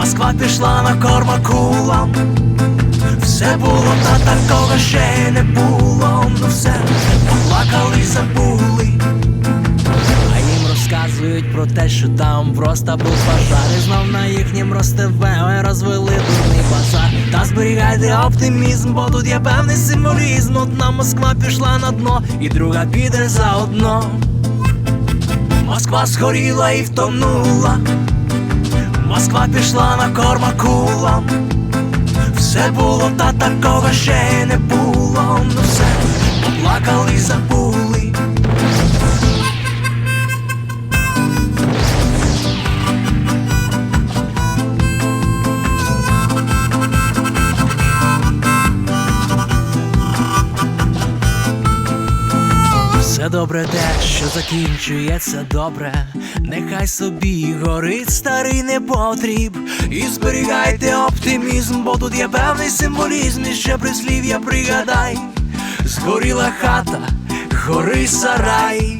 Москва пішла на корма кулам. Все було та такого ще не було. Ну все поплакали, забули. А їм розказують про те, що там просто був пожар І знов на їхнім ростеве розвели дурний базар Та зберігайте оптимізм, бо тут є певний символізм Одна Москва пішла на дно, і друга піде заодно Москва згоріла і втонула Москва пішла на корма кулам. Все було та такого ще не було. Ну все, поплакали, й забули Все добре те, що закінчується добре, нехай собі горить старий непотріб. І зберігайте оптимізм, бо тут є певний символізм, і ще прислів'я пригадай. Згоріла хата, гори сарай,